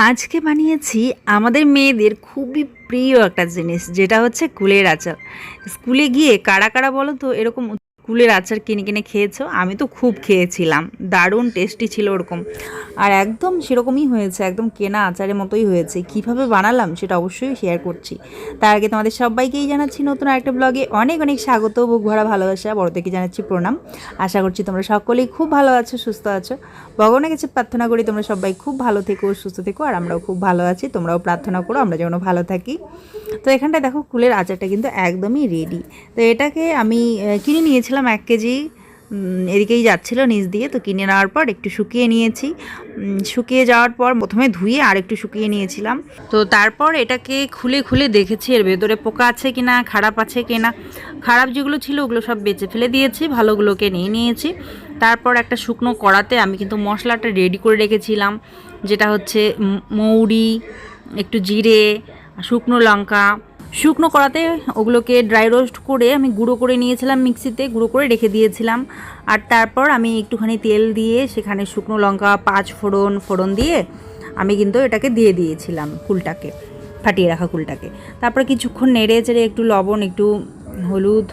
আজকে বানিয়েছি আমাদের মেয়েদের খুবই প্রিয় একটা জিনিস, যেটা হচ্ছে কুলের আচার। স্কুলে গিয়ে কারা কারা বলো তো, এরকম কুলের আচার কিনে কিনে খেয়েছো? আমি তো খুব খেয়েছিলাম। দারুণ টেস্টি ছিল ওরকম। আর একদম সেরকমই হয়েছে, একদম কেনা আচারের মতোই হয়েছে। কীভাবে বানালাম সেটা অবশ্যই শেয়ার করছি। তার আগে তোমাদের সবাইকেই জানাচ্ছি নতুন একটা ব্লগে অনেক অনেক স্বাগত, বুক ভরা ভালোবাসা। বড় থেকে জানাচ্ছি প্রণাম। আশা করছি তোমরা সকলেই খুব ভালো আছো, সুস্থ আছো। ভগবানের কাছে প্রার্থনা করি তোমরা সবাই খুব ভালো থেকো, সুস্থ থেকো, আর আমরাও খুব ভালো আছি। তোমরাও প্রার্থনা করো, আমরা যেন ভালো থাকি। তো এখানটায় দেখো, কুলের আচারটা কিন্তু একদমই রেডি তো এটাকে আমি কিনে কিনে নিয়েছিলাম এক কেজি এদিকেই যাচ্ছিল নিচ দিয়ে, তো কিনে নেওয়ার পর একটু শুকিয়ে নিয়েছি। শুকিয়ে যাওয়ার পর প্রথমে ধুয়ে আর একটু শুকিয়ে নিয়েছিলাম। তো তারপর এটাকে খুলে খুলে দেখেছি, এর ভেতরে পোকা আছে কিনা, খারাপ আছে কিনা। খারাপ যেগুলো ছিল ওগুলো সব বেঁচে ফেলে দিয়েছি, ভালোগুলোকে নিয়ে নিয়েছি। তারপর একটা শুকনো কড়াতে আমি কিন্তু মশলাটা রেডি করে রেখেছিলাম, যেটা হচ্ছে মৌরি, একটু জিরে, শুকনো লঙ্কা শুকনো কড়াতে ওগুলোকে ড্রাই রোস্ট করে আমি গুঁড়ো করে নিয়েছিলাম মিক্সিতে, গুঁড়ো করে রেখে দিয়েছিলাম। আর তারপর আমি একটুখানি তেল দিয়ে সেখানে শুকনো লঙ্কা, পাঁচ ফোড়ন ফোড়ন দিয়ে আমি কিন্তু এটাকে দিয়ে দিয়েছিলাম কুলটাকে, ফাটিয়ে রাখা কুলটাকে। তারপর কিছুক্ষণ নেড়ে চেড়ে একটু লবণ, একটু হলুদ,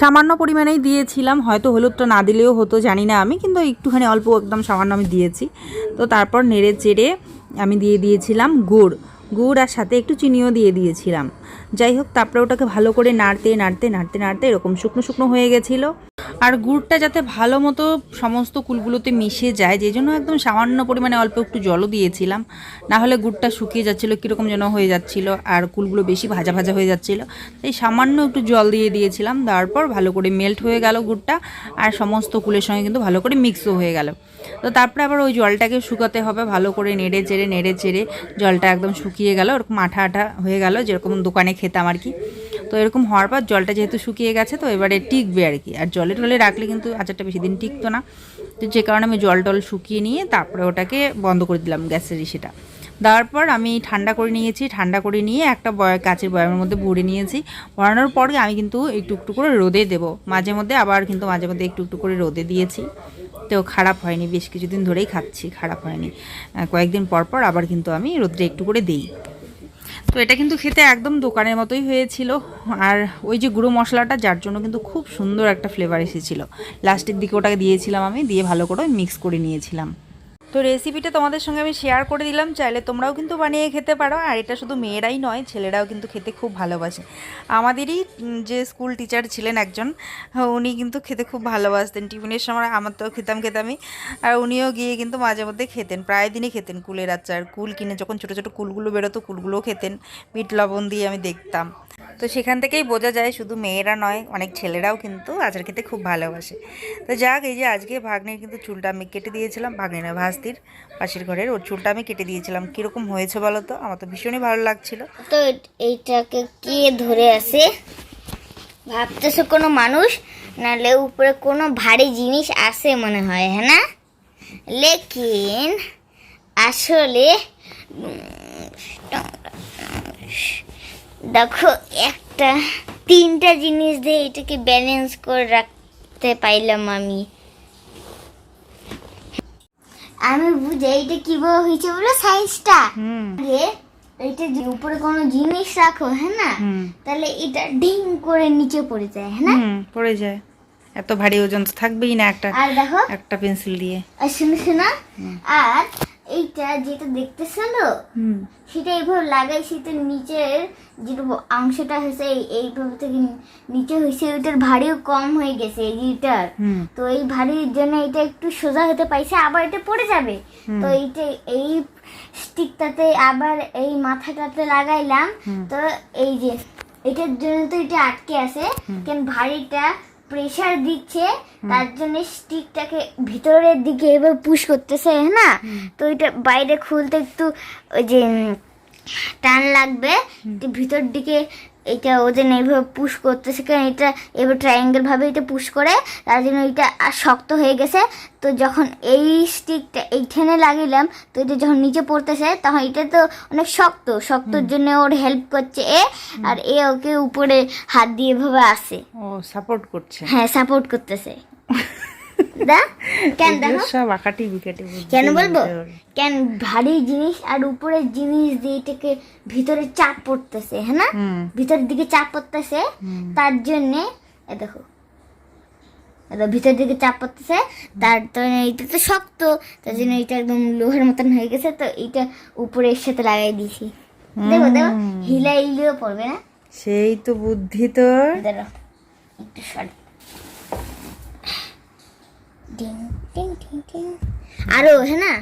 সামান্য পরিমাণেই দিয়েছিলাম। হয়তো হলুদটা না দিলেও হতো, জানি না আমি, কিন্তু একটুখানি অল্প একদম সামান্য আমি দিয়েছি। তো তারপর নেড়ে চেড়ে আমি দিয়ে দিয়েছিলাম গুড়। গুড় আর সাথে একটু চিনিও দিয়ে দিয়েছিলাম। যাই হোক, তারপরে ওটাকে ভালো করে নাড়তে নাড়তে নাড়তে নাড়তে এরকম শুকনো শুকনো হয়ে গেছিল। আর গুড়টা যাতে ভালো মতো সমস্ত কুলগুলোতে মিশে যায় যে জন্য একদম সামান্য পরিমাণে অল্প একটু জলও দিয়েছিলাম। না হলে গুড়টা শুকিয়ে যাচ্ছিল, কীরকম যেন হয়ে যাচ্ছিল, আর কুলগুলো বেশি ভাজা ভাজা হয়ে যাচ্ছিল। তাই সামান্য একটু জল দিয়ে দিয়েছিলাম, তারপর ভালো করে মেল্ট হয়ে গেল গুড়টা, আর সমস্ত কুলের সঙ্গে কিন্তু ভালো করে মিক্সও হয়ে গেল। তো তারপরে আবার ওই জলটাকে শুকাতে হবে, ভালো করে নেড়ে চেড়ে নেড়ে চেড়ে জলটা একদম শুকিয়ে গেল, ওরকম আঠা আঠা হয়ে গেল, যেরকম দোকানে খেতাম আর কি। তো এরকম হওয়ার পর জলটা যেহেতু শুকিয়ে গেছে, তো এবারে টিকবে আর কি। আর জলে টলে রাখলে কিন্তু আচারটা বেশি দিন টিকতো না। তো যে কারণে আমি জল টল শুকিয়ে নিয়ে তারপরে ওটাকে বন্ধ করে দিলাম গ্যাসের ইসেটা। দেওয়ার পর আমি ঠান্ডা করে নিয়েছি, ঠান্ডা করে নিয়ে একটা বয়, কাচের বয়ামের মধ্যে ভরে নিয়েছি। ভরানোর পর আমি কিন্তু একটু একটু করে রোদে দেবো। মাঝে মধ্যে আবার কিন্তু মাঝে মধ্যে একটু একটু করে রোদে দিয়েছি। তো খারাপ হয়নি। বেশ কিছুদিন ধরেই খাচ্ছি, খারাপ হয়নি। কয়েকদিন পর পর আবার কিন্তু আমি রোদ্রে একটু করে দিই। তো এটা কিন্তু খেতে একদম দোকানের মতোই হয়েছিল। আর ওই যে গুঁড়ো মশলাটা, যার জন্য কিন্তু খুব সুন্দর একটা ফ্লেভার এসেছিল। লাস্টের দিকে ওটাকে দিয়েছিলাম আমি, দিয়ে ভালো করে মিক্স করে নিয়েছিলাম। তো রেসিপিটা তোমাদের সঙ্গে আমি শেয়ার করে দিলাম। চাইলে তোমরাও কিন্তু বানিয়ে খেতে পারো। আর এটা শুধু মেয়েরাই নয়, ছেলেরাও কিন্তু খেতে খুব ভালোবাসে। আমাদেরই যে স্কুল টিচার ছিলেন একজন, উনি কিন্তু খেতে খুব ভালোবাসতেন। টিফিনের সময় আমার তো খেতাম খেতামই। আর উনিও গিয়ে কিন্তু মাঝে মধ্যে খেতেন। প্রায় দিনই খেতেন কুলের আচার। কুল কিনে যখন ছোটো ছোটো কুলগুলো বেরোতো, কুলগুলোও খেতেন। বিট, লবণ দিয়ে আমি দেখতাম। তো সেখান থেকেই বোঝা যায়, শুধু মেয়েরা নয়, অনেক ছেলেরাও কিন্তু আচার খেতে খুব ভালোবাসে। তো যাক, এই যে আজকে ভাগ্নের কিন্তু চুলটা আমি কেটে দিয়েছিলাম। ভাগ্নে ভাগ্নের ভাস্তির পাশের ঘরের। ওর চুলটা আমি কেটে দিয়েছিলাম। কীরকম হয়েছে বলো তো? আমার তো ভীষণই ভালো লাগছিল। তো এইটাকে কে ধরে আছে? ভাবতেছে কোনো মানুষ? নালে উপরে কোনো ভারী জিনিস আছে মনে হয় হ্যাঁ না? লেকিন আসলে দেখো, একটা, তিনটা জিনিস দিয়ে এটাকে ব্যালেন্স করে রাখতে পাইলাম আমি। আমি বুঝে এটা কীভাবে হয়েছে বলো সাইজটা এটা যে উপরে কোনো জিনিস রাখো হ্যাঁ না? তাহলে এটা ডিং করে নিচে পড়ে যায় হ্যাঁ না? পড়ে যায়। এত ভারী ওজন তো থাকবেই না একটা আর দেখো। একটা পেন্সিল দিয়ে। আর শুনো শোনা। আর এইটা যেটা দেখতেছ না সেটা এইভাবে লাগাইছি তো নিচের যেটা অংশটা হয়েছে এই- এইভাবে থেকে নিচে হয়েছে ওইটার ভারীও কম হয়ে গেছে এইটার তো এই ভারীর জন্য এটা একটু সোজা হতে পাইছে আবার এটা পড়ে যাবে। তো এইটা এই স্টিকটাতে আবার এই মাথাটাতে লাগাইলাম। তো এই যে এটার জন্য তো এটা আটকে আছে কেন ভারীটা প্রেসার দিচ্ছে তার জন্য স্টিকটাকে ভিতরের দিকে এবার পুশ করতেছে হ্যাঁ? না তো এটা বাইরে খুলতে একটু ওই যে টান লাগবে। ভিতর দিকে এটা ওজন এইভাবে পুশ করতেছে কারণ এটা এবার ট্রায়াঙ্গেল ভাবে এটা পুশ করে তার জন্য এটা আর শক্ত হয়ে গেছে। তো যখন এই স্টিকটা এইখানে লাগিলাম তো এটা যখন নিচে পড়তেছে তখন এটা তো অনেক শক্ত শক্তর জন্য ওর হেল্প করছে এ আর এ ওকে উপরে হাত দিয়ে এভাবে আসে। ও সাপোর্ট করছে। হ্যাঁ সাপোর্ট করতেছে। দা কেন দেখো? সব আকাটি বিকাটি কেন বলব? কেন ভারী জিনিস আর উপরের জিনিস দিয়ে এটাকে ভিতরে চাপ পড়তেছে হ্যাঁ না? ভিতরের দিকে চাপ পড়তেছে তার জন্যে এ দেখো। এটা দিকে চাপ পড়তেছে তার তো এইটা তো শক্ত তার জন্য এটা একদম লোহার মতন হয়ে গেছে তো এইটা উপরের সাথে লাগাই দিয়েছি। দেখো দেখো হিলাইলেও পড়বে না। সেই তো বুদ্ধি তোর। একটু সর ডিং, ডিং, ডিং, ডিং। আরও হ্যাঁ না?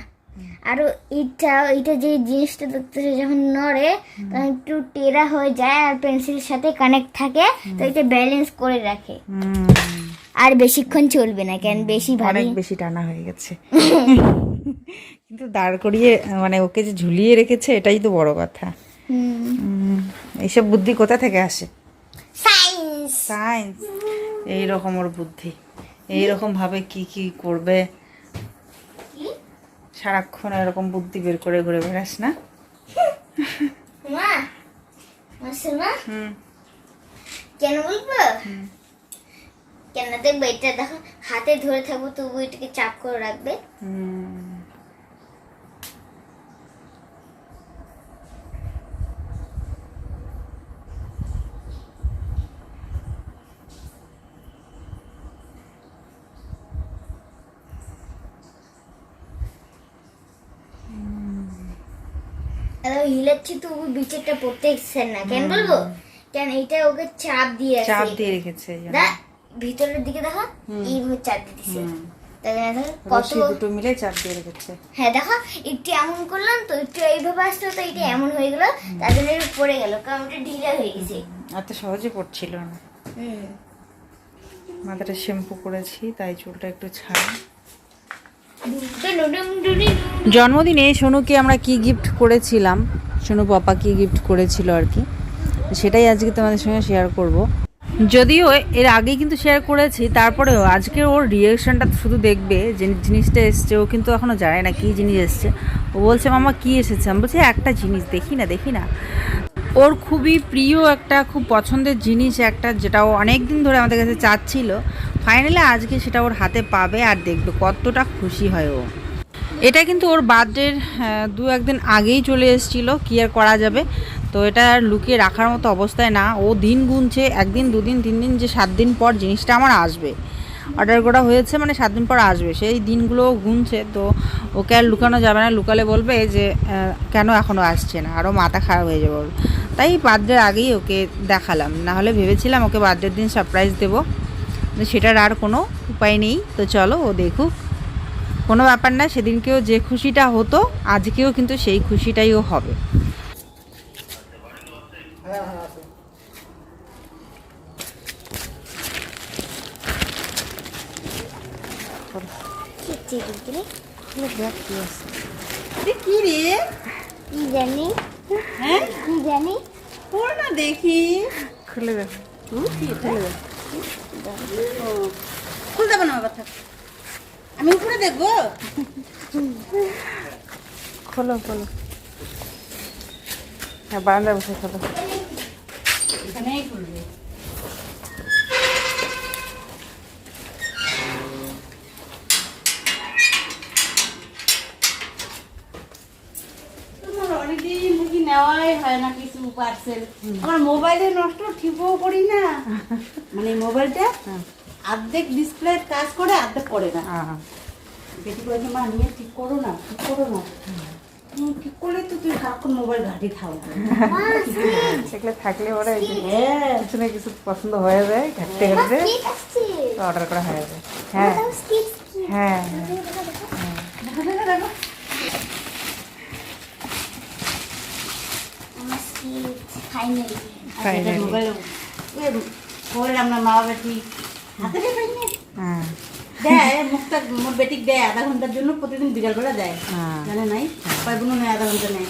আরও এটা এটা যে জিনিসটা দেখতেছে যখন নড়ে তখন একটু টেরা হয়ে যায় আর পেন্সিলের সাথে কানেক্ট থাকে তো এটা ব্যালেন্স করে রাখে। আর বেশিক্ষণ চলবে না কেন? বেশি ভারী। অনেক বেশি টানা হয়ে গেছে। কিন্তু দাঁড় করিয়ে মানে ওকে যে ঝুলিয়ে রেখেছে এটাই তো বড় কথা। এইসব বুদ্ধি কোথা থেকে আসে? সায়েন্স সায়েন্স এইরকম ওর বুদ্ধি। এইরকম ভাবে কি কি করবে? সারাক্ষণ এরকম বুদ্ধি বের করে ঘুরে বেড়াস না? মা মা? হুম। কেন বলব? কেন দেখবে? এটা দেখো হাতে ধরে থাকব তবু এটাকে চাপ করে রাখবে। হুম এবার হিলাচ্ছি তবু বিচেরটা পড়তে ইচ্ছে না। কেন বলব? কেন এটা ওকে চাপ দিয়ে চাপ দিয়ে রেখেছে দা ভিতরের দিকে দেখো এইভাবে চাপ দিয়ে দিছে। কত দুটো মিলে চাপ দিয়ে রেখেছে। হ্যাঁ দেখো একটু এমন করলাম তো একটু এইভাবে আসলো তো এটা এমন হয়ে গেল তার জন্য একটু পড়ে গেল কারণ এটা ঢিলা হয়ে গেছে। এত সহজে পড়ছিল না। মাথাটা শ্যাম্পু করেছি তাই চুলটা একটু ছাড়। জন্মদিনে সোনুকে আমরা কি গিফট করেছিলাম? সোনু পাপা কি গিফট করেছিল আর কি? সেটাই আজকে তোমাদের সঙ্গে শেয়ার করব। যদিও এর আগেই কিন্তু শেয়ার করেছি, তারপরেও আজকে ওর রিয়েকশনটা শুধু দেখবে, যে জিনিসটা এসছে, ও কিন্তু এখনও জানে না কী জিনিস এসছে। ও বলছে, মামা, কী এসেছে? আমি বলছি, একটা জিনিস, দেখি না দেখি না। ওর খুবই প্রিয় একটা, খুব পছন্দের জিনিস একটা, যেটা ও অনেক দিন ধরে আমাদের কাছে চাচ্ছিল। ফাইনালি আজকে সেটা ওর হাতে পাবে আর দেখবে কতটা খুশি হয় ও। এটা কিন্তু ওর বার্থডের দু একদিন আগেই চলে এসেছিল, কি আর করা যাবে? তো এটা আর লুকিয়ে রাখার মতো অবস্থায় না, ও দিন গুনছে, একদিন, দুদিন, তিন দিন, যে সাত দিন পর জিনিসটা আমার আসবে। অর্ডার করা হয়েছে মানে সাত দিন পর আসবে, সেই দিনগুলো গুনছে, তো ওকে আর লুকানো যাবে না, লুকালে বলবে যে কেন এখনও আসছে না আরও মাথা খারাপ হয়ে যাবে। তাই বার্থডের আগেই ওকে দেখালাম, না হলে ভেবেছিলাম ওকে বার্থডের দিন সারপ্রাইজ দেবো। কিন্তু সেটার আর কোনো উপায় নেই। তো চলো ও দেখুক। কোনো ব্যাপার না সেদিনকেও যে খুশিটা হতো আজকেও কিন্তু সেই খুশিটাইও হবে। কি রে? কি জানি হ্যাঁ কি জানি দেখি। খুলে দেখ। খুলে দেখ। খুলে দেবো না বাবা থাক আমি উপরে দেখব? খোলো খোলো। হ্যাঁ বারান্দা বসে খোলো। এখানেই খুলবে। নেওয়াই হয় না কিছু। পার্সেল আমার মোবাইলে নষ্ট ঠিকও করি না। মানে মোবাইলটা অর্ধেক ডিসপ্লে কাজ করে অর্ধেক করে না। হ্যাঁ বেটি বলছে মা নিয়ে ঠিক করো না ঠিক করো না। ঠিক করলে তো তুই সারাক্ষণ মোবাইল ঘাটি থাকবে সেগুলো থাকলে ওরা হ্যাঁ। কিছু না কিছু পছন্দ হয়ে যায় ঘাটতে ঘাটতে অর্ডার করা হয়ে যায়। হ্যাঁ। হ্যাঁ দেখো দেখো দেখো আমার বললাম না মা বেটি হাতে হ্যাঁ। দেয় মুখটা মোর বেটিক দেয় আধা ঘণ্টার জন্য প্রতিদিন বিকালবেলা দেয়। হ্যাঁ। জানে নাই? কয় বোনও নেই আধা ঘণ্টা নেই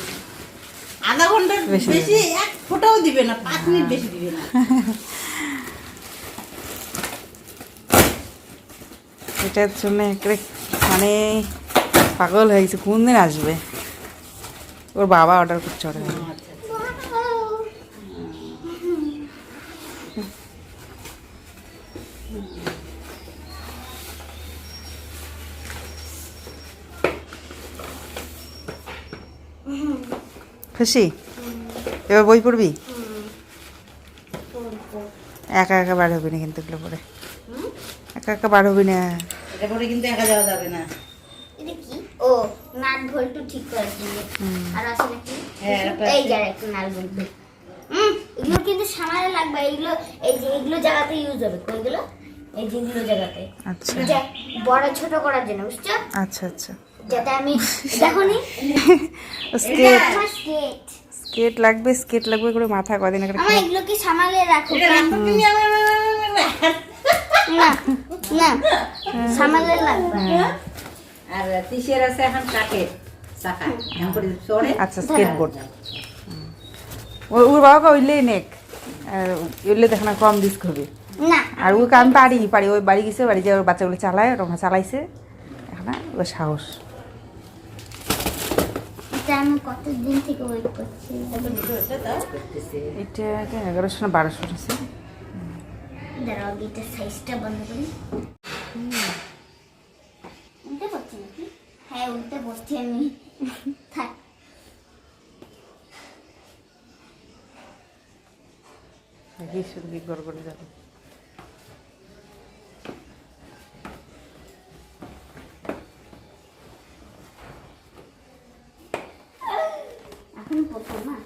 আধা ঘণ্টার বেশি এক ফোটাও দিবে না পাঁচ মিনিট বেশি দিবে না। এটার জন্য মানে পাগল হয়ে গেছে কোন দিন আসবে? ওর বাবা অর্ডার করছে অর্ডার খুশি? এবার বই পড়বি? একা একা বার হবি না কিন্তু এগুলো পরে একা একা বার হবি না। এটা পরে কিন্তু একা যাওয়া যাবে না। এটা কি? ও নাট ভল্টু ঠিক করে দিলে। আর আসলে কি হ্যাঁ, এই যে একটা নাট ভল্টু হুম এগুলো কিন্তু সামারে লাগবে। এগুলো এই যে এগুলো জায়গাতে ইউজ হবে। কোইগুলো? এই জায়গাতে। আচ্ছা। বড় ছোট করার জন্য বুঝছ? আচ্ছা আচ্ছা। আমি দেখো স্কেট। স্কেট। লাগবে স্কেট লাগবে করে মাথা কদিন একটা আমার এগুলো কি সামালে রাখো এটা রাখো তুমি আমার না না সামালে লাগবে আর তিসের আছে এখন কাঠের চাকা। এখন করে চড়ে। আচ্ছা স্কেটবোর্ড ওই ওর ওইলেই নেক। আর ওইলে দেখো না কম রিস্ক হবে। আর ওকে আমি পারি পারি। ওই বাড়ি গেছে বাড়ি যে ওর বাচ্চাগুলো চালায় ওরকম চালাইছে। এখন না ওর সাহস। এটা আমি কতদিন থেকে ওয়েট করছি? এটা এগারোশো না বারোশো আছে? দাঁড়াও এটা সাইজটা বন্ধ করি। উল্টে পড়ছি নাকি? হ্যাঁ উল্টে পড়ছি আমি। থাক। কি গড় করে যাবে। এখন পড়তো না?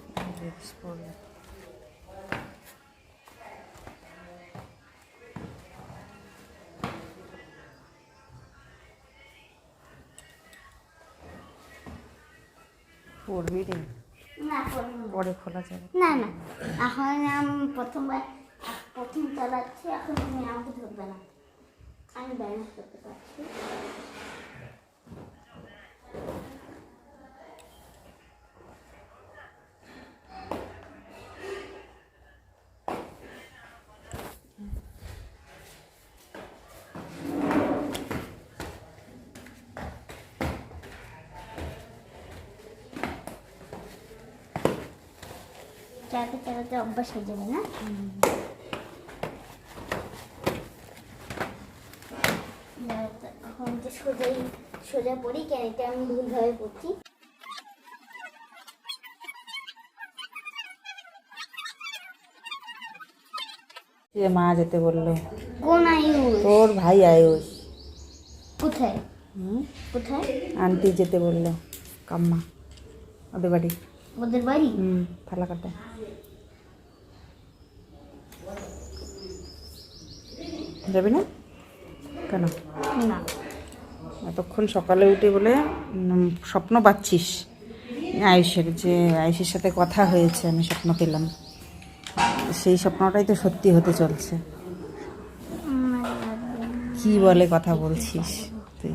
পড়বি রে। না। পরে খোলা যাবে। না না। এখন আমি প্রথমবার প্রথম চালাচ্ছি এখন তুমি আমাকে ধরবে না। আমি ব্যালেন্স করতে পারছি। চালাতে অভ্যাস হয়ে যাবে না? তো, এখন যে সোজাই সোজা পড়ি কেন এটা আমি ভুলভাবে পড়ছি। যে মা যেতে বলল। কোন আয়ুষ? তোর ভাই আয়ুষ। কোথায়? হুম? কোথায়? আন্টি যেতে বলল। কাম্মা। ওদের বাড়ি। ওদের বাড়ি? হুম ফালাকাটা যাবি না? কেন? না। এতক্ষণ সকালে উঠে বলে স্বপ্ন পাচ্ছিস। আয়ুষের যে আয়ুষের সাথে কথা হয়েছে আমি স্বপ্ন পেলাম। সেই স্বপ্নটাই তো সত্যি হতে চলছে। কি বলে কথা বলছিস তুই?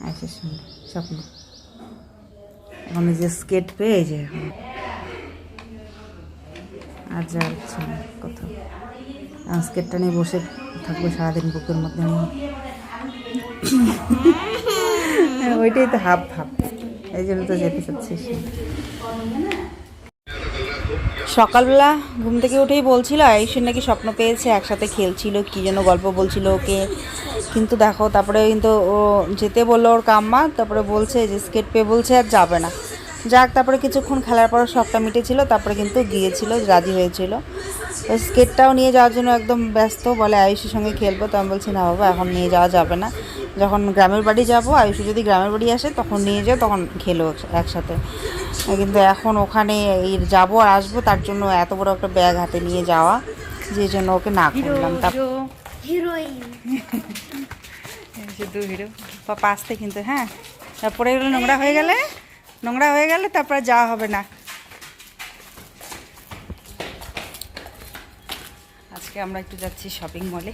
আয়ুষের সঙ্গে স্বপ্ন। এখন যে স্কেট পেয়ে যে আর যা হচ্ছে না কোথাও। স্কেটটা নিয়ে বসে থাকব সারাদিন বুকের মধ্যে। ওইটাই তো হাফ হাফ এই জন্য তো যেতে চাচ্ছিস সকালবেলা ঘুম থেকে উঠেই বলছিল, আয়ুষের নাকি স্বপ্ন পেয়েছে, একসাথে খেলছিল, কি যেন গল্প বলছিল ওকে। কিন্তু দেখো তারপরে কিন্তু ও যেতে বলল ওর কাম্মা, তারপরে বলছে যে স্কেট পেয়ে বলছে আর যাবে না। যাক, তারপরে কিছুক্ষণ খেলার পর শখটা মিটেছিল, তারপরে কিন্তু গিয়েছিল, রাজি হয়েছিল। স্কেটটাও নিয়ে যাওয়ার জন্য একদম ব্যস্ত। বলে আয়ুষের সঙ্গে খেলব। তো আমি বলছি না বাবা এখন নিয়ে যাওয়া যাবে না। যখন গ্রামের বাড়ি যাব আয়ুষী যদি গ্রামের বাড়ি আসে তখন নিয়ে যাও তখন খেলো একসাথে। কিন্তু এখন ওখানে এই যাব আর আসব তার জন্য এত বড় একটা ব্যাগ হাতে নিয়ে যাওয়া যে জন্য ওকে না করলাম। শুধু হিরো পাপা আসতে কিন্তু হ্যাঁ? তারপরে এগুলো নোংরা হয়ে গেলে? নোংরা হয়ে গেলে তারপরে যাওয়া হবে না। আজকে আমরা একটু যাচ্ছি শপিং মলে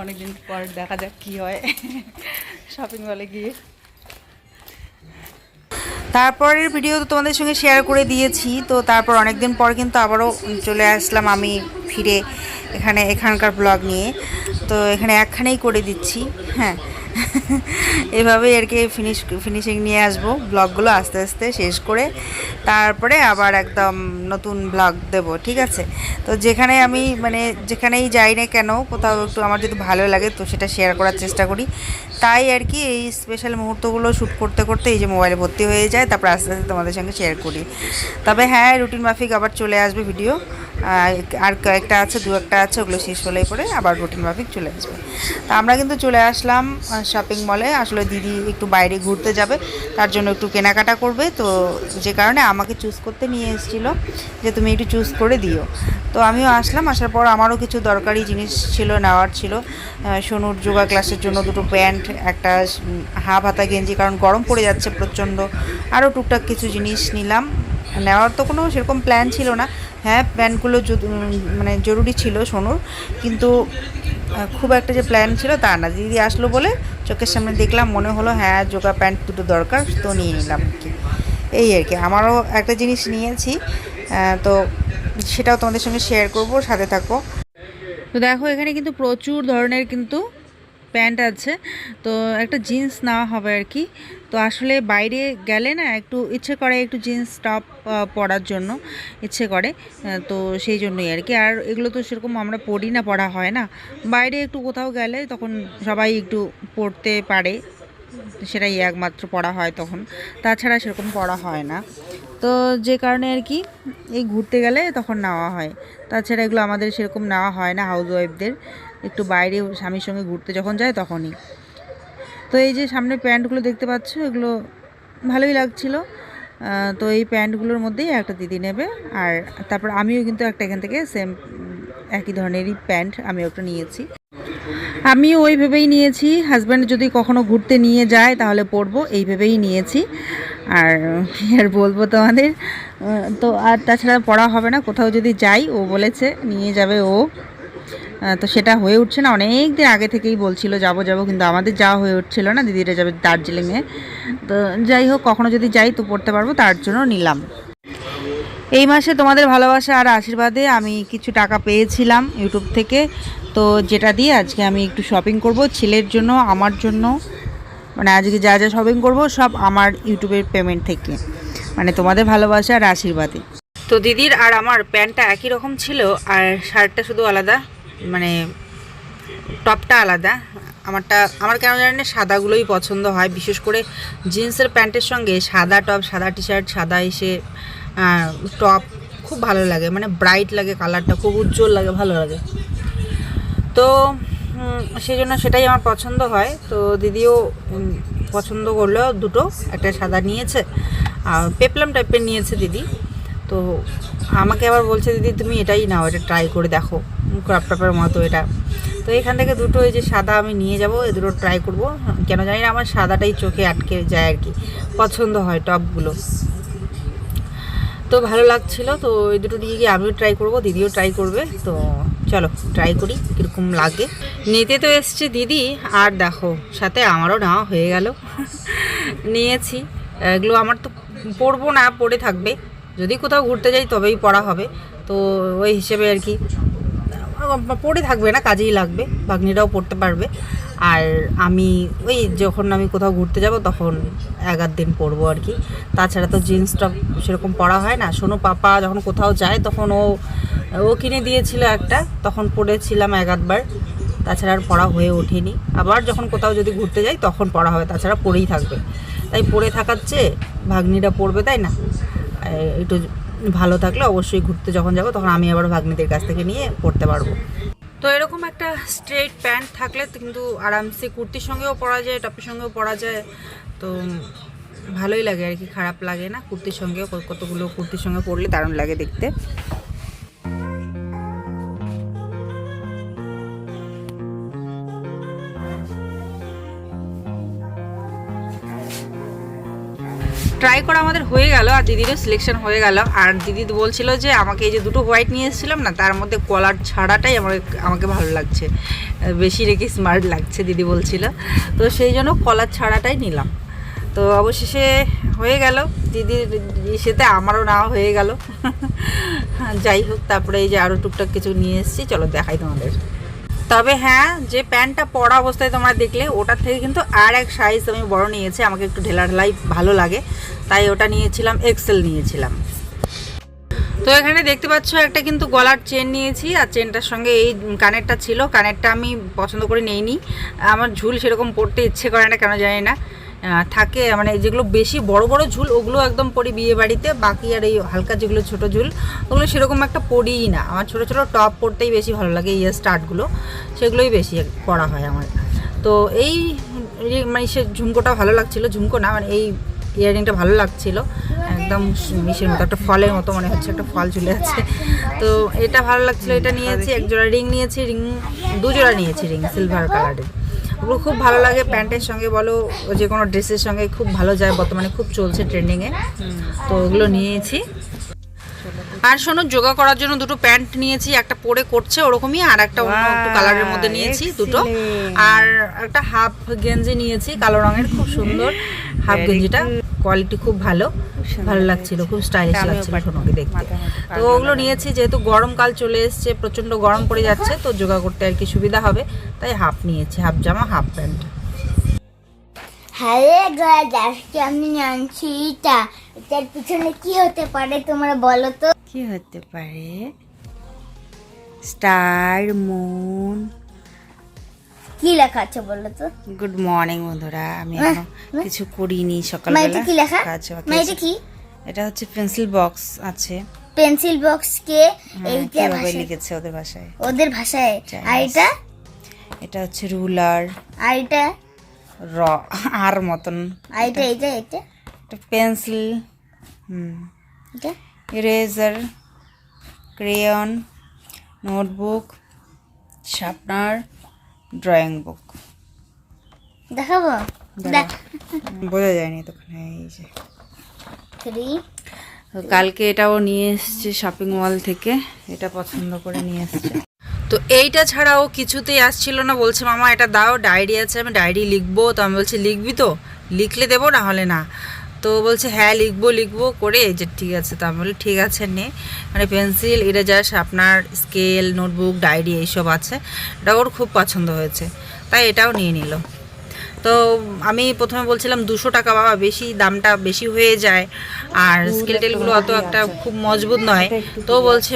অনেকদিন পর দেখা যাক কি হয়। শপিং মলে গিয়ে। তারপরের ভিডিও তো তোমাদের সঙ্গে শেয়ার করে দিয়েছি। তো তারপর অনেকদিন পর কিন্তু আবারও চলে আসলাম আমি ফিরে এখানে এখানকার ব্লগ নিয়ে। তো এখানে একখানেই করে দিচ্ছি হ্যাঁ। এভাবেই আর কি ফিনিশ ফিনিশিং নিয়ে আসব। ব্লগগুলো আস্তে আস্তে শেষ করে তারপরে আবার একদম নতুন ব্লগ দেব, ঠিক আছে? তো যেখানে আমি মানে যেখানেই যাই না কেন, কোথাও একটু আমার যদি ভালো লাগে তো সেটা শেয়ার করার চেষ্টা করি। তাই আর কি এই স্পেশাল মুহূর্তগুলো শ্যুট করতে করতে এই যে মোবাইলে ভর্তি হয়ে যায়, তারপর আস্তে আস্তে তোমাদের সঙ্গে শেয়ার করি। তবে হ্যাঁ রুটিন মাফিক আবার চলে আসবে ভিডিও আর কয়েকটা আছে, দু একটা আছে, ওগুলো শেষ হলেই পরে আবার রুটিন মাফিক চলে আসবে। তা আমরা কিন্তু চলে আসলাম শপিং মলে আসলে দিদি একটু বাইরে ঘুরতে যাবে, তার জন্য একটু কেনাকাটা করবে। তো যে কারণে আমাকে চুজ করতে নিয়ে এসেছিল যে তুমি একটু চুজ করে দিও। তো আমিও আসলাম, আসার পর আমারও কিছু দরকারি জিনিস ছিল, নেওয়ার ছিল। সোনুর যোগা ক্লাসের জন্য দুটো প্যান্ট, একটা হাফ হাতা গেঞ্জি, কারণ গরম পড়ে যাচ্ছে প্রচণ্ড। আরও টুকটাক কিছু জিনিস নিলাম। নেওয়ার তো কোনো সেরকম প্ল্যান ছিল না। হ্যাঁ প্যান্টগুলো যদ- মানে জরুরি ছিল সোনুর, কিন্তু খুব একটা যে প্ল্যান ছিল তা না। দিদি আসলো বলে চোখের সামনে দেখলাম, মনে হলো হ্যাঁ যোগা প্যান্ট দুটো দরকার, তো নিয়ে নিলাম কি। এই আর কি, আমারও একটা জিনিস নিয়েছি তো সেটাও তোমাদের সঙ্গে শেয়ার করব, সাথে থাকো। তো দেখো, এখানে কিন্তু প্রচুর ধরনের কিন্তু প্যান্ট আছে, তো একটা জিন্স নেওয়া হবে আর কি। তো আসলে বাইরে গেলে না একটু ইচ্ছে করে একটু জিন্স টপ পরার জন্য ইচ্ছে করে তো সেই জন্যই আর কি। আর এগুলো তো সেরকম আমরা পড়ি না পড়া হয় না। বাইরে একটু কোথাও গেলে তখন সবাই একটু পড়তে পারে, সেটাই একমাত্র পড়া হয় তখন। তাছাড়া সেরকম পড়া হয় না। তো যে কারণে আর কি, এই ঘুরতে গেলে তখন নেওয়া হয়। তাছাড়া এগুলো আমাদের সেরকম নেওয়া হয় না হাউস ওয়াইফদের একটু বাইরে স্বামীর সঙ্গে ঘুরতে যখন যায় তখনই। তো এই যে সামনে প্যান্টগুলো দেখতে পাচ্ছ, এগুলো ভালোই লাগছিল। তো এই প্যান্টগুলোর মধ্যেই একটা দিদি নেবে আর তারপর আমিও কিন্তু একটা এখান থেকে সেম, একই ধরনেরই প্যান্ট আমি একটা নিয়েছি। আমিও ওই ভেবেই নিয়েছি, হাজব্যান্ড যদি কখনো ঘুরতে নিয়ে যায় তাহলে পরবো, এই ভেবেই নিয়েছি। আর আর বলব তোমাদের? তো আর তাছাড়া পড়া হবে না, কোথাও যদি যাই, ও বলেছে নিয়ে যাবে ও। তো সেটা হয়ে উঠছে না। অনেক দিন আগে থেকেই বলছিল, যাব যাব। কিন্তু আমাদের যাওয়া হয়ে উঠছিল না। দিদিরা যাবে দার্জিলিংয়ে। তো যাই হোক, কখনো যদি যাই তো পড়তে পারব, তার জন্য নিলাম। এই মাসে তোমাদের ভালোবাসা আর আশীর্বাদে আমি কিছু টাকা পেয়েছিলাম ইউটিউব থেকে। তো যেটা দিয়ে আজকে আমি একটু শপিং করব, ছেলের জন্য, আমার জন্য। মানে আজকে যা যা শপিং করব, সব আমার ইউটিউবের পেমেন্ট থেকে। মানে তোমাদের ভালোবাসা আর আশীর্বাদে। তো দিদির আর আমার প্যান্টটা একই রকম ছিল, আর শার্টটা শুধু আলাদা। মানে টপটা আলাদা। আমারটা, আমার কেন জানি না সাদাগুলোই পছন্দ হয়। বিশেষ করে জিন্সের প্যান্টের সঙ্গে সাদা টপ, সাদা টি শার্ট সাদা এসে টপ খুব ভালো লাগে। মানে ব্রাইট লাগে কালারটা, খুব উজ্জ্বল লাগে, ভালো লাগে। তো সেই জন্য সেটাই আমার পছন্দ হয়। তো দিদিও পছন্দ করল দুটো, একটা সাদা নিয়েছে আর পেপলাম টাইপের নিয়েছে দিদি। তো আমাকে আবার বলছে, দিদি, তুমি এটাই নাও, এটা ট্রাই করে দেখো। ক্রাপ টপের মতো এটা। তো এখান থেকে দুটো এই যে সাদা আমি নিয়ে যাব এই দুটো ট্রাই করব। কেন জানি না, আমার সাদাটাই চোখে আটকে যায় আর কি, পছন্দ হয় টপগুলো তো ভালো লাগছিল, তো এই দুটো দিয়ে গিয়ে আমিও ট্রাই করব, দিদিও ট্রাই করবে। তো চলো ট্রাই করি, কীরকম লাগে। নিতে তো এসছে দিদি, আর দেখো, সাথে আমারও নেওয়া হয়ে গেল। নিয়েছি। এগুলো আমার তো পরবো না, পরে থাকবে। যদি কোথাও ঘুরতে যাই, তবেই পড়া হবে। তো ওই হিসেবে আর কি। পড়ে থাকবে না, কাজেই লাগবে, ভাগ্নিরাও পড়তে পারবে। আর আমি ওই যখন আমি কোথাও ঘুরতে যাব তখন আধ দিন পরবো আর কি। তাছাড়া তো জিন্স টপ সেরকম পরা হয় না। শোনো পাপা যখন কোথাও যায় তখন ও ও কিনে দিয়েছিল একটা, তখন পরেছিলাম এক আধবার তাছাড়া আর পড়া হয়ে ওঠেনি। আবার যখন কোথাও যদি ঘুরতে যাই তখন পড়া হবে তাছাড়া পরেই থাকবে। তাই পরে থাকার চেয়ে ভাগ্নিরা পড়বে, তাই না? একটু ভালো থাকলে অবশ্যই ঘুরতে যখন যাব, তখন আমি আবার ভাগ্নিদের কাছ থেকে নিয়ে পড়তে পারব। তো এরকম একটা স্ট্রেট প্যান্ট থাকলে কিন্তু আরামসে কুর্তির সঙ্গেও পরা যায়, টপের সঙ্গেও পরা যায়। তো ভালোই লাগে আর কি, খারাপ লাগে না কুর্তির সঙ্গেও কত- কতগুলো কুর্তির সঙ্গে পরলে দারুণ লাগে দেখতে। ট্রাই করা আমাদের হয়ে গেল, আর দিদিরও সিলেকশন হয়ে গেল। আর দিদি বলছিল যে, আমাকে এই যে দুটো হোয়াইট নিয়ে এসেছিলাম না, তার মধ্যে কলার ছাড়াটাই আমার আমাকে ভালো লাগছে। বেশি রেখে স্মার্ট লাগছে, দিদি বলছিল। তো সেই জন্য কলার ছাড়াটাই নিলাম। তো অবশেষে হয়ে গেল। দিদির সেতে আমারও নেওয়া হয়ে গেল। যাই হোক, তারপরে এই যে আরও টুকটাক কিছু নিয়ে এসেছি, চলো দেখাই তোমাদের। তবে হ্যাঁ যে প্যান্টটা পরা অবস্থায় তোমরা দেখলে, ওটার থেকে কিন্তু আর এক সাইজ আমি বড় নিয়েছি, আমাকে একটু ঢেলা ঢেলাই ভালো লাগে, তাই ওটা নিয়েছিলাম এক্সেল নিয়েছিলাম। তো এখানে দেখতে পাচ্ছ, একটা কিন্তু গলার চেন নিয়েছি, আর চেনটার সঙ্গে এই কানেরটা ছিল, কানেরটা আমি পছন্দ করে নেইনি। আমার ঝুল সেরকম পড়তে ইচ্ছে করে না, কেন জানি না। থাকে মানে যেগুলো বেশি বড় বড় ঝুল ওগুলো একদম পরি বিয়ে বাড়িতে বাকি আর এই হালকা যেগুলো ছোট ঝুল ওগুলো সেরকম একটা পরিই না। আমার ছোট ছোট টপ পরতেই বেশি ভালো লাগে ইয়ে স্টার্টগুলো সেগুলোই বেশি পরা হয় আমার। তো এই এই- মানে সে ঝুমকোটা ভালো লাগছিল ঝুমকো না মানে এই ইয়ারিংটা ভালো লাগছিল। একদম মিশের মতো একটা ফলের মতো মনে হচ্ছে একটা ফল ঝুলে আছে। তো এটা ভালো লাগছিল এটা নিয়েছি এক জোড়া রিং নিয়েছি রিং দু জোড়া নিয়েছি রিং সিলভার কালারের ওগুলো খুব ভালো লাগে প্যান্টের সঙ্গে বলো যে কোনো ড্রেসের সঙ্গে খুব ভালো যায় বর্তমানে খুব চলছে ট্রেন্ডিংয়ে তো ওগুলো নিয়েছি। আর শোনো যোগা করার জন্য দুটো প্যান্ট নিয়েছি একটা পরে করছে ওরকমই আর একটা অন্য একটু কালারের মধ্যে নিয়েছি দুটো। আর একটা হাফ গেঞ্জি নিয়েছি কালো রঙের খুব সুন্দর হাফ গেঞ্জিটা। কোয়ালিটি খুব ভালো ভালো লাগছিল খুব স্টাইলিশ লাগছিল সোনাকে দেখতে। তো ওগুলো নিয়েছি যেহেতু গরমকাল চলে এসছে প্রচণ্ড গরম পড়ে যাচ্ছে তো যোগা করতে আর কি সুবিধা হবে। তাই হাফ নিয়েছি হাফ জামা হাফ প্যান্ট। হ্যালো গাইজ আজকে আমি আনছি এটা এটার পিছনে কি হতে পারে তোমরা বলো তো? কি হতে পারে? স্টার মুন কি লেখা আছে বলো তো? গুড মর্নিং বন্ধুরা। আমি আহ, কিছু করিনি মা এটা সকালবেলা কি লেখা? এটা। কি? এটা হচ্ছে পেন্সিল বক্স আছে। পেন্সিল বক্স কে হ্যাঁ, এইটা ভাষায় লিখেছে ওদের ভাষায়। ওদের ভাষায়. আর এটা? এটা হচ্ছে রুলার আর এটা? র আর মতন। আর এটা এটা এটা এটা পেন্সিল হুম। এটা? Eraser crayon notebook sharpener drawing book দেখাবো? দেখ। বোঝা যায়নি তখন এই যে। কালকে এটাও নিয়ে এসছে শপিং মল থেকে এটা পছন্দ করে নিয়ে এসছে। তো এইটা ছাড়াও কিছুতেই আসছিল না বলছে মামা এটা দাও ডায়েরি আছে আমি ডায়েরি লিখব। তো আমি বলছি লিখবি তো? লিখলে দেবো না হলে না। তো বলছে হ্যাঁ লিখব লিখব করে যে ঠিক আছে। তো আমি বলি ঠিক আছে নে। মানে পেন্সিল ইরেজার আপনার স্কেল নোটবুক ডায়েরি এইসব আছে। এটা ওর খুব পছন্দ হয়েছে তাই এটাও নিয়ে নিল। তো আমি প্রথমে বলছিলাম দুশো টাকা বাবা বেশি দামটা বেশি হয়ে যায়। আর স্কেল টেলগুলো অত একটা খুব মজবুত নয়। তো বলছে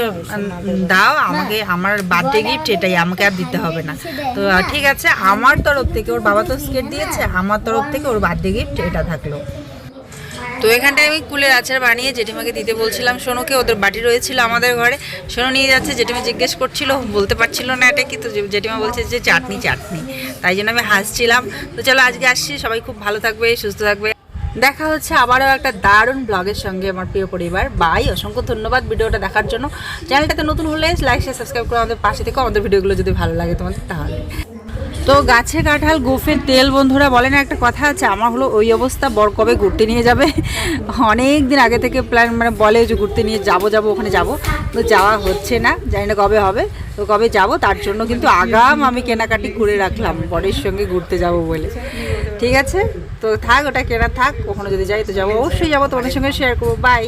দাও আমাকে আমার বার্থডে গিফট এটাই আমাকে আর দিতে হবে না। তো ঠিক আছে আমার তরফ থেকে ওর বাবা তো স্কেট দিয়েছে আমার তরফ থেকে ওর বার্থডে গিফট এটা থাকল। তো এখানটায় আমি কুলের আচার বানিয়ে জেঠিমাকে দিতে বলছিলাম, সোনুকে। ওদের বাটি রয়েছিল আমাদের ঘরে। সোনু নিয়ে যাচ্ছে, জেঠিমা জিজ্ঞেস করছিল, বলতে পারছিল না এটা কিন্তু জেঠিমা বলছে যে চাটনি চাটনি। তাই জন্য আমি হাসছিলাম। তো চলো আজকে আসছি, সবাই খুব ভালো থাকবে, সুস্থ থাকবে। দেখা হচ্ছে আবারও একটা দারুণ ব্লগের সঙ্গে আমার প্রিয় পরিবার। বাই, অসংখ্য ধন্যবাদ ভিডিওটা দেখার জন্য। চ্যানেলটাতে নতুন হলে লাইক শেয়ার সাবস্ক্রাইব করে আমাদের পাশে থেকে। আমাদের ভিডিওগুলো যদি ভালো লাগে তোমাদের, তাহলে। তো গাছে কাঁঠাল, গোফের তেল বন্ধুরা, বলে না একটা কথা আছে, আমার হলো ওই অবস্থা, বর কবে ঘুরতে নিয়ে যাবে? অনেক দিন আগে থেকে প্ল্যান মানে বলে যে ঘুরতে নিয়ে যাব যাব, ওখানে যাব। তো যাওয়া হচ্ছে না, জানি না কবে হবে। তো কবে যাব, তার জন্য কিন্তু আগাম আমি কেনাকাটি করে রাখলাম, বরের সঙ্গে ঘুরতে যাব বলে। ঠিক আছে? তো থাক, ওটা কেনা থাক কখনো যদি যাই তো যাব। অবশ্যই যাব, তোমাদের সঙ্গে শেয়ার করব। বাই